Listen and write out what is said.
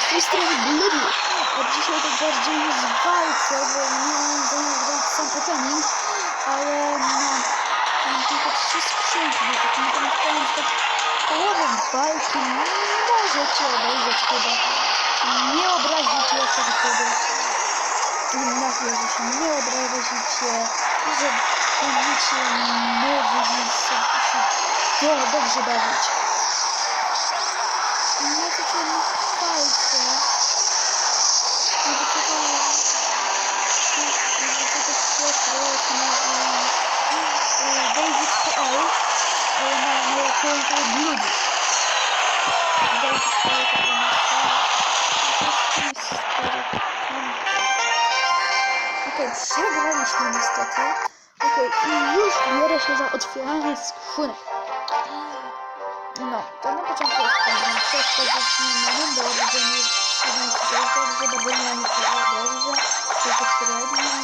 tej strony Bloody. A dzisiaj tak bardziej jest w walce, bo nie mam zamiar grać sam opening, ale no, mam tylko trzy skrzynki, bo tak naprawdę powiem, że tak połowę walki możecie obejrzeć chyba. Nie obrazicie, jak tak powiem. Mam nadzieję, że się nie obrazicie i że będziecie mogli się, się do- dobrze bawić. Przegraliśmy niestety. Okej, i już biorę się za otwieranie skrzynek. No, to na początku odkładam. Wszystko zaczniemy, 我不能吃